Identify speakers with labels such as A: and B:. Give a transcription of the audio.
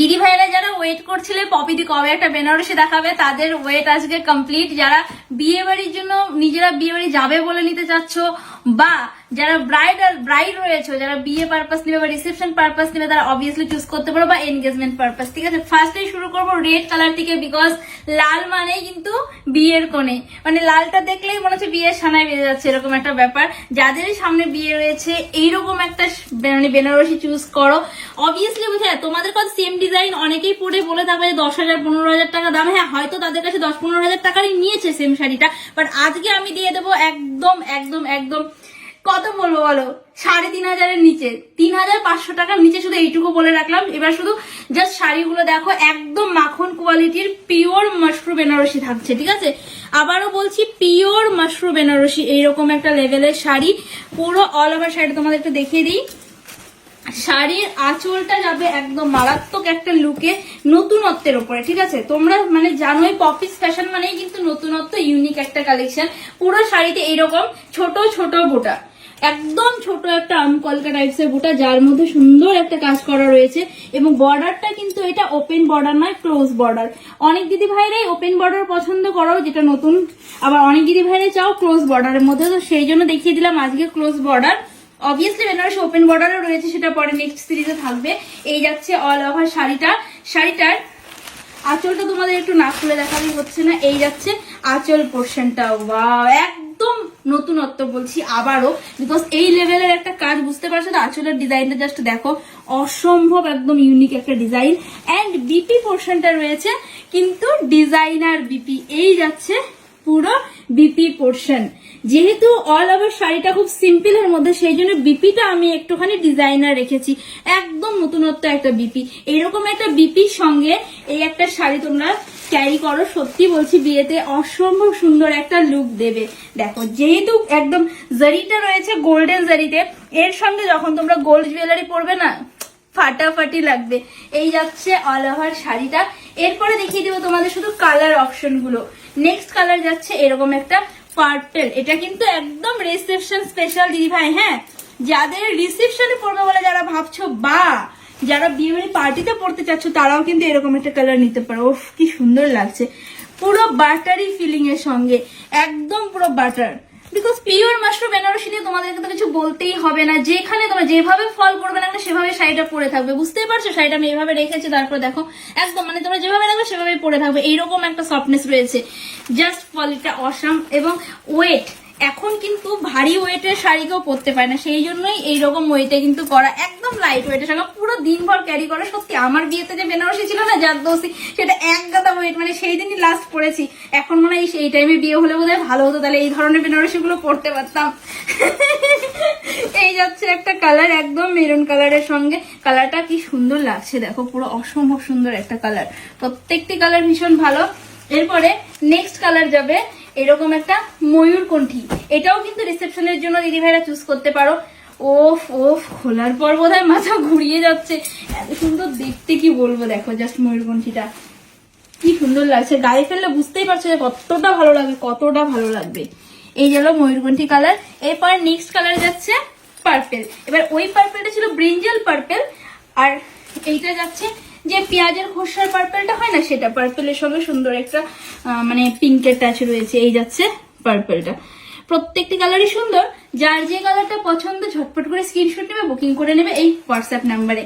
A: দিদি ভাইরা যারা ওয়েট করছিলে পপিদি কবে একটা বেনারসি দেখাবে, তাদের ওয়েট আজকে কমপ্লিট যারা বিয়ে বাড়ির জন্য নিজেরা বিয়ে বাড়ি যাবে বলে নিতে চাচ্ছ, বা যারা ব্রাইড আর ব্রাইড রয়েছে, যারা বিয়ে পারপাস নেবে বা রিসেপশন পারপাস নেবে, তারা অবভিয়াসলি চুজ করতে পারো বা এনগেজমেন্ট পারপাস ঠিক আছে? ফার্স্টেই শুরু করব রেড কালার থেকে বিকজ লাল মানেই কিন্তু বিয়ের কোণে। মানে লালটা দেখলেই মনে হচ্ছে বিয়ের সানায় বেজে যাচ্ছে, এরকম একটা ব্যাপার। যাদের সামনে বিয়ে রয়েছে, এইরকম একটা মানে বেনারসি চুজ করো। অবভিয়াসলি বুঝে তোমাদের কাছে সেম ডিজাইন অনেকেই পরে বলে থাকবে যে দশ হাজার, পনেরো হাজার টাকা দাম। হ্যাঁ হয়তো তাদের কাছে দশ, পনেরো হাজার টাকারই নিয়েছে সেম শাড়িটা বাট আজকে আমি দিয়ে দেবো একদম একদম একদম কত বলব বলো? সাড়ে তিন হাজারের নিচে। তিন হাজার পাঁচশো টাকার নিচে শুধু এইটুকু বলে রাখলাম। এবার শুধু জাস্ট শাড়িগুলো দেখো, একদম মাখন কোয়ালিটির পিওর মাশরু বেনারসি থাকছে, ঠিক আছে? আবারও বলছি পিওর মাশরু বেনারসি, এইরকম একটা লেভেলের শাড়ি। পুরো অল ওভার শাড়ি তোমাদের একটু দেখিয়ে দিই। শাড়ির আঁচলটা যাবে একদম মারাত্মক একটা লুকে নতুনত্বের উপরে, ঠিক আছে? তোমরা মানে জানোই পপিস ফ্যাশন মানেই কিন্তু নতুনত্ব ইউনিক একটা কালেকশন পুরো শাড়িতে এইরকম ছোট ছোট বুটা একদম ছোট একটা আমকলকা টাইপসের বুটা যার মধ্যে সুন্দর একটা কাজ করা রয়েছে এবং বর্ডারটা কিন্তু এটা ওপেন বর্ডার নয় ক্লোজ বর্ডার অনেক দিদি ভাইরাই ওপেন বর্ডার পছন্দ করো যেটা নতুন, আবার অনেক দিদি ভাইরাই চাও ক্লোজ বর্ডারের মধ্যে। তো সেই জন্য দেখিয়ে দিলাম আজকে close border obviously Banaras open বর্ডারও রয়েছে, সেটা পরে নেক্সট সিরিজে থাকবে। এই যাচ্ছে অল ওভার শাড়িটা। শাড়িটার আঁচলটা তোমাদের একটু না খুলে দেখালেই হচ্ছে না। এই যাচ্ছে আঁচল পোর্শনটা একদম নতুনত্ব বলছি আবারও বিকজ এই লেভেলের একটা কাজ বুঝতে পারছ তো? আঁচলের ডিজাইনটা জাস্ট দেখো, অসম্ভব একদম ইউনিক একটা ডিজাইন অ্যান্ড বিপি পোর্শনটা রয়েছে, কিন্তু ডিজাইনার বিপি এই যাচ্ছে পুরো বিপি পোর্শন যেহেতু অল ওভার শাড়িটা খুব সিম্পলের মধ্যে, সেই জন্য বিপিটা আমি একটুখানি ডিজাইনার রেখেছি। একদম নতুনত্ব একটা বিপি এরকম একটা বিপির সঙ্গে এই একটা শাড়ি তোমরা ক্যারি করো, সত্যি বলছি, বিয়েতে অসম্ভব সুন্দর একটা লুক দেবে। দেখো, যেহেতু একদম জারিটা রয়েছে গোল্ডেন জারিতে, এর সঙ্গে যখন তোমরা গোল্ড জুয়েলারি পরবে না ফাটাফাটি লাগবে। এই যাচ্ছে অল ওভার শাড়িটা। এরপরে দেখিয়ে দেবো তোমাদের শুধু কালার অপশনগুলো নেক্সট কালার যাচ্ছে এরকম একটা পার্পেল এটা কিন্তু একদম রিসেপশন স্পেশাল দিদি ভাই হ্যাঁ? যাদের রিসেপশনে পড়বে বলে যারা ভাবছ, বা যারা বিয়ে বাড়ি পার্টিতে পড়তে চাচ্ছ, তারাও কিন্তু এরকম একটা কালার নিতে পারো। ওফ, কি সুন্দর লাগছে। পুরো বাটারি ফিলিং এর সঙ্গে। একদম পুরো butter because pure mushroom Banarasi নিয়ে তোমাদেরকে তো কিছু বলতেই হবে না। যেখানে তোমরা যেভাবে ফল করবে না সেভাবে শাড়িটা পরে থাকবে। বুঝতেই পারছ? শাড়িটা আমি এইভাবে রেখেছি, তারপর দেখো, একদম মানে তোমরা যেভাবে রাখবে সেভাবেই পরে থাকবে। এইরকম একটা সফটনেস রয়েছে। জাস্ট কোয়ালিটিটা অসাম এবং ওয়েট এখন কিন্তু ভারী ওয়েটের শাড়ি কেউ পরতে পারে না। সেই জন্যই এইরকম ওয়েটে কিন্তু করা একদম লাইট ওয়েটের সঙ্গে পুরো দিনভর ক্যারি করা। সত্যি, আমার বিয়েতে যে বেনারসি ছিল না যার সেটা এক গাদা ওয়েট মানে সেই দিনই লাস্ট পরেছি। এখন মনে হয় এই টাইমে বিয়ে হলে বোধহয় ভালো হতো। তাহলে এই ধরনের বেনারসি গুলো পরতে পারতাম। এই যাচ্ছে একটা কালার একদম মেরুন কালারের সঙ্গে। কালারটা কি সুন্দর লাগছে, দেখো, পুরো অসম্ভব সুন্দর একটা কালার প্রত্যেকটি কালার ভীষণ ভালো। এরপরে নেক্সট কালার যাবে এরকম একটা ময়ূরকণ্ঠী। এটাও কিন্তু রিসেপশনের জন্য দিদি ভাইরা চুজ করতে পারো। ওফ ওফ, খোলার পর বোধহয় মাথা ঘুরিয়ে যাচ্ছে। এত সুন্দর দেখতে কি বলব, দেখো জাস্ট ময়ূরকণ্ঠীটা। কি সুন্দর লাগছে। গায়ে ফেললে বুঝতেই পারছ যে কতটা ভালো লাগবে, কতটা ভালো লাগবে। এই গেল ময়ূরকণ্ঠী কালার এরপর নেক্সট কালার যাচ্ছে পার্পেল এবার ওই পার্পেলটা ছিল ব্রিঞ্জাল পার্পেল আর এইটা যাচ্ছে যে পেঁয়াজের খোসার পার্পেলটা হয় না, সেটা পার্পেলের সঙ্গে সুন্দর একটা মানে পিঙ্কের টাচ রয়েছে, এই যাচ্ছে পার্পেলটা প্রত্যেকটি কালারই সুন্দর, যার যে কালারটা পছন্দ, ঝটপট করে স্ক্রিনশট নেবে বুকিং করে নেবে এই হোয়াটসঅ্যাপ নাম্বারে